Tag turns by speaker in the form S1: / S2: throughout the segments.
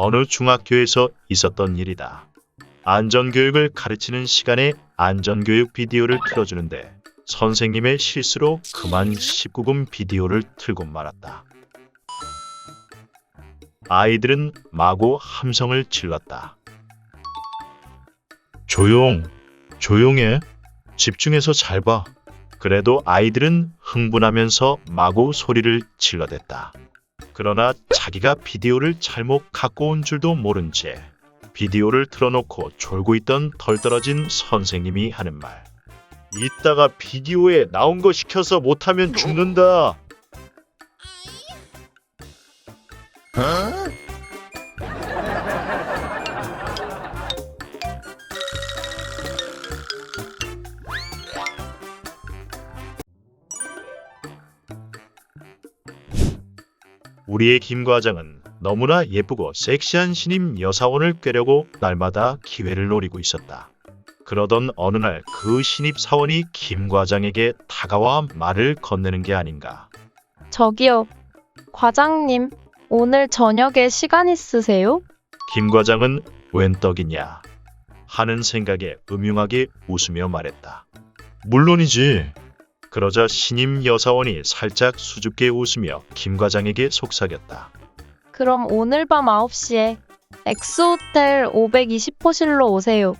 S1: 어느 중학교에서 있었던 일이다. 안전교육을 가르치는 시간에 안전교육 비디오를 틀어주는데 선생님의 실수로 그만 19금 비디오를 틀고 말았다. 아이들은 마구 함성을 질렀다. 조용, 조용해. 집중해서 잘 봐. 그래도 아이들은 흥분하면서 마구 소리를 질러댔다. 그러나 자기가 비디오를 잘못 갖고 온 줄도 모른 채 비디오를 틀어놓고 졸고 있던 덜 떨어진 선생님이 하는 말. 이따가 비디오에 나온 거 시켜서 못하면 죽는다. 우리의 김 과장은 너무나 예쁘고 섹시한 신임 여사원을 꿰려고 날마다 기회를 노리고 있었다. 그러던 어느 날 그 신입 사원이 김 과장에게 다가와 말을 건네는 게 아닌가.
S2: 저기요. 과장님, 오늘 저녁에 시간 있으세요?
S1: 김 과장은 웬 떡이냐 하는 생각에 음흉하게 웃으며 말했다. 물론이지. 그러자 신임 여사원이 살짝 수줍게 웃으며 김 과장에게 속삭였다.
S2: 그럼 오늘 밤 9시에 엑스호텔 520호실로 오세요.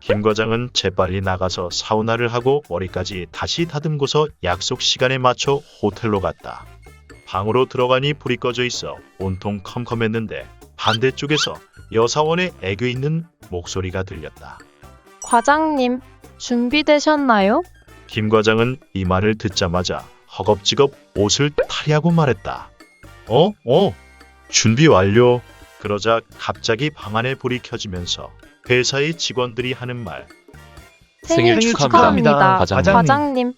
S1: 김 과장은 재빨리 나가서 사우나를 하고 머리까지 다시 다듬고서 약속 시간에 맞춰 호텔로 갔다. 방으로 들어가니 불이 꺼져 있어 온통 컴컴했는데 반대쪽에서 여사원의 애교 있는 목소리가 들렸다.
S2: 과장님, 준비되셨나요?
S1: 김 과장은 이 말을 듣자마자 허겁지겁 옷을 탈의하고 말했다. 어? 어? 준비 완료. 그러자 갑자기 방 안에 불이 켜지면서 회사의 직원들이 하는 말.
S2: 생일,
S3: 생일
S2: 축하합니다.
S3: 축하합니다,
S2: 과장님.
S3: 과장님.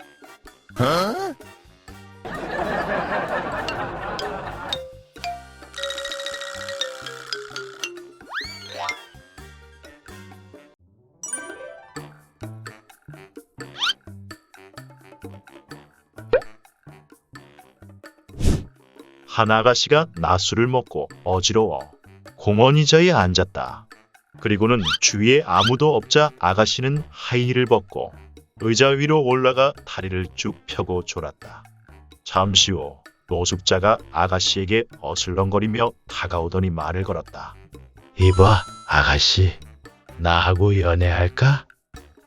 S1: 한 아가씨가 낮술을 먹고 어지러워 공원 의자에 앉았다. 그리고는 주위에 아무도 없자 아가씨는 하이힐을 벗고 의자 위로 올라가 다리를 쭉 펴고 졸았다. 잠시 후 노숙자가 아가씨에게 어슬렁거리며 다가오더니 말을 걸었다. 이봐 아가씨 나하고 연애할까?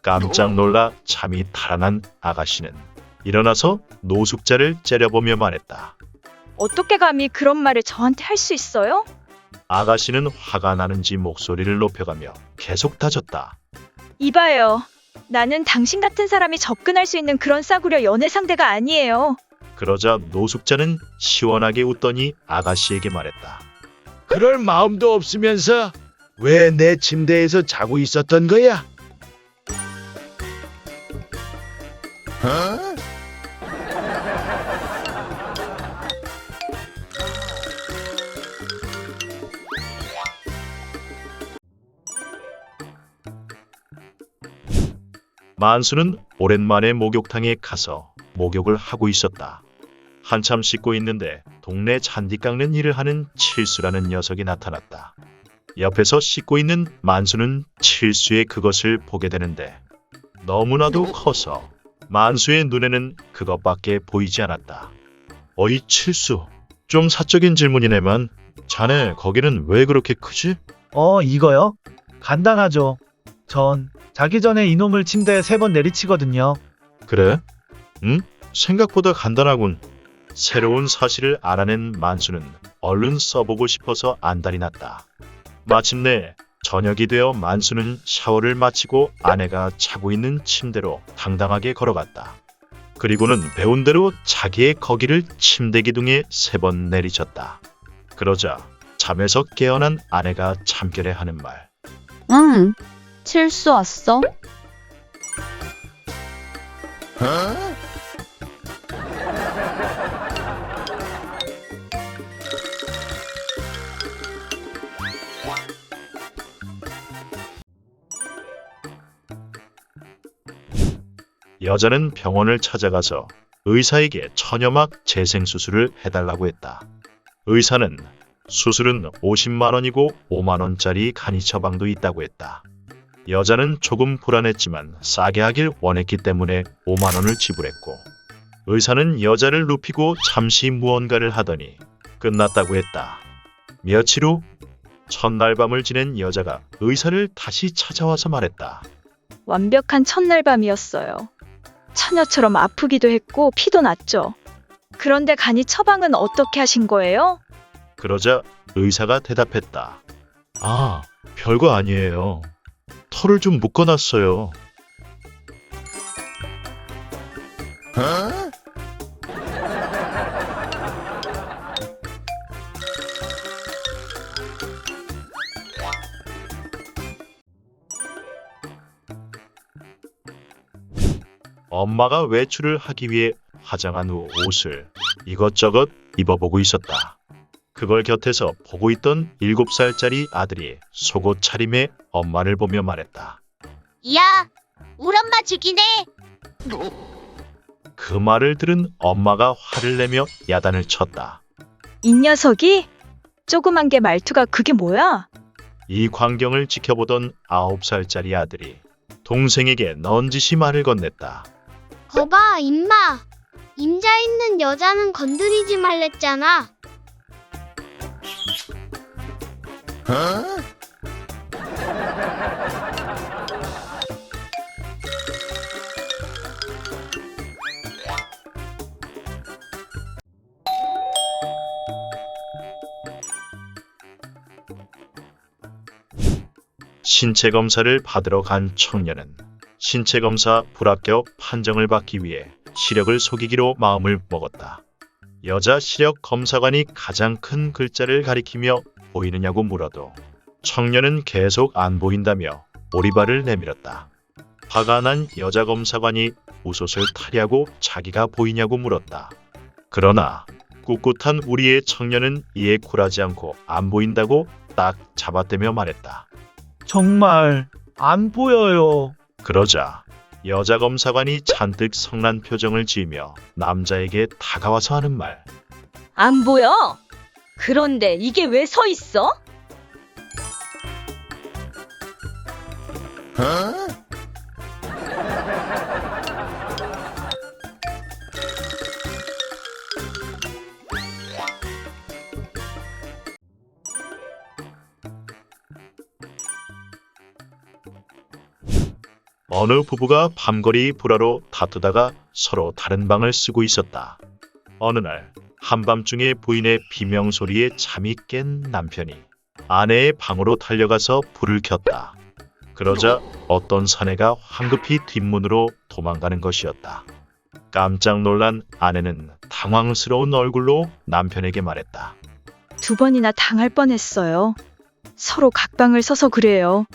S1: 깜짝 놀라 잠이 달아난 아가씨는 일어나서 노숙자를 째려보며 말했다.
S4: 어떻게 감히 그런 말을 저한테 할 수 있어요?
S1: 아가씨는 화가 나는지 목소리를 높여가며 계속 다졌다.
S4: 이봐요. 나는 당신 같은 사람이 접근할 수 있는 그런 싸구려 연애 상대가 아니에요.
S1: 그러자 노숙자는 시원하게 웃더니 아가씨에게 말했다.
S5: 그럴 마음도 없으면서 왜 내 침대에서 자고 있었던 거야?
S1: 만수는 오랜만에 목욕탕에 가서 목욕을 하고 있었다. 한참 씻고 있는데 동네 잔디 깎는 일을 하는 칠수라는 녀석이 나타났다. 옆에서 씻고 있는 만수는 칠수의 그것을 보게 되는데 너무나도 커서 만수의 눈에는 그것밖에 보이지 않았다. 어이 칠수, 좀 사적인 질문이네만 자네 거기는 왜 그렇게 크지?
S6: 어, 이거요? 간단하죠. 전 자기 전에 이놈을 침대에 세 번 내리치거든요.
S1: 그래? 응? 생각보다 간단하군. 새로운 사실을 알아낸 만수는 얼른 써보고 싶어서 안달이 났다. 마침내 저녁이 되어 만수는 샤워를 마치고 아내가 자고 있는 침대로 당당하게 걸어갔다. 그리고는 배운 대로 자기의 거기를 침대 기둥에 세 번 내리쳤다. 그러자 잠에서 깨어난 아내가 참결해 하는 말.
S2: 응. 칠수 왔어?
S1: 여자는 병원을 찾아가서 의사에게 천여막 재생 수술을 해달라고 했다. 의사는 수술은 50만 원이고 5만 원짜리 간이 처방도 있다고 했다. 여자는 조금 불안했지만 싸게 하길 원했기 때문에 5만 원을 지불했고 의사는 여자를 눕히고 잠시 무언가를 하더니 끝났다고 했다. 며칠 후 첫날 밤을 지낸 여자가 의사를 다시 찾아와서 말했다.
S4: 완벽한 첫날 밤이었어요. 처녀처럼 아프기도 했고 피도 났죠. 그런데 간이 처방은 어떻게 하신 거예요?
S1: 그러자 의사가 대답했다. 아, 별거 아니에요. 털을 좀 묶어놨어요. 엄마가 외출을 하기 위해 화장한 후 옷을 이것저것 입어보고 있었다. 그걸 곁에서 보고 있던 7살짜리 아들이 속옷 차림에 엄마를 보며 말했다.
S3: 야, 우리 엄마 죽이네.
S1: 그 말을 들은 엄마가 화를 내며 야단을 쳤다.
S4: 이 녀석이? 조그만 게 말투가 그게 뭐야?
S1: 이 광경을 지켜보던 9살짜리 아들이 동생에게 넌지시 말을 건넸다.
S3: 거봐, 임마. 임자 있는 여자는 건드리지 말랬잖아.
S1: 신체 검사를 받으러 간 청년은 신체 검사 불합격 판정을 받기 위해 시력을 속이기로 마음을 먹었다. 여자 시력 검사관이 가장 큰 글자를 가리키며 보이느냐고 물어도 청년은 계속 안 보인다며 오리발을 내밀었다. 화가 난 여자 검사관이 웃옷을 타려고 자기가 보이냐고 물었다. 그러나 꿋꿋한 우리의 청년은 이에 굴하지 않고 안 보인다고 딱 잡아대며 말했다.
S6: 정말 안 보여요.
S1: 그러자 여자 검사관이 잔뜩 성난 표정을 지으며 남자에게 다가와서 하는 말.
S4: 안 보여? 그런데 이게 왜 서 있어?
S1: 어느 부부가 밤거리 불화로 다투다가 서로 다른 방을 쓰고 있었다. 어느 날 한밤중에 부인의 비명 소리에 잠이 깬 남편이 아내의 방으로 달려가서 불을 켰다. 그러자 어떤 사내가 황급히 뒷문으로 도망가는 것이었다. 깜짝 놀란 아내는 당황스러운 얼굴로 남편에게 말했다.
S4: 두 번이나 당할 뻔했어요. 서로 각방을 서서 그래요.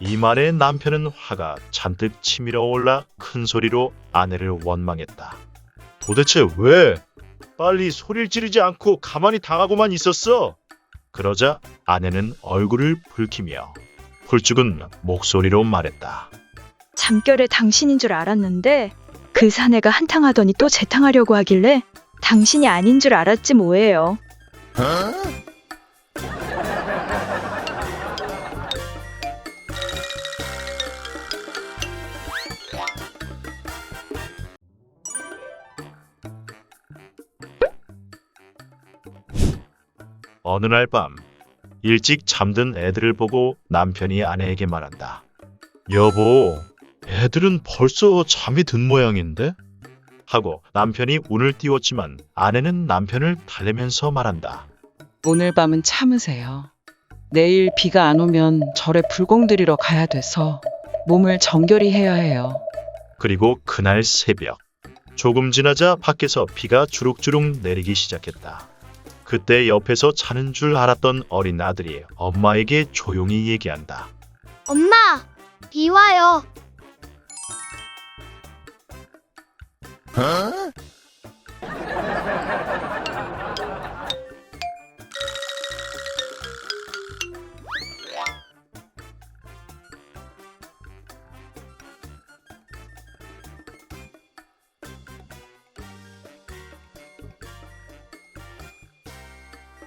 S1: 이 말에 남편은 화가 잔뜩 치밀어 올라 큰 소리로 아내를 원망했다. 도대체 왜? 빨리 소리를 지르지 않고 가만히 당하고만 있었어. 그러자 아내는 얼굴을 붉히며 훌죽은 목소리로 말했다.
S4: 잠결에 당신인 줄 알았는데 그 사내가 한탕하더니 또 재탕하려고 하길래 당신이 아닌 줄 알았지 뭐예요.
S1: 어느 날 밤 일찍 잠든 애들을 보고 남편이 아내에게 말한다. 여보, 애들은 벌써 잠이 든 모양인데? 하고 남편이 운을 띄웠지만 아내는 남편을 달래면서 말한다.
S7: 오늘 밤은 참으세요. 내일 비가 안 오면 절에 불공 드리러 가야 돼서 몸을 정결히 해야 해요.
S1: 그리고 그날 새벽 조금 지나자 밖에서 비가 주룩주룩 내리기 시작했다. 그때 옆에서 자는 줄 알았던 어린 아들이 엄마에게 조용히 얘기한다.
S3: 엄마, 비 와요.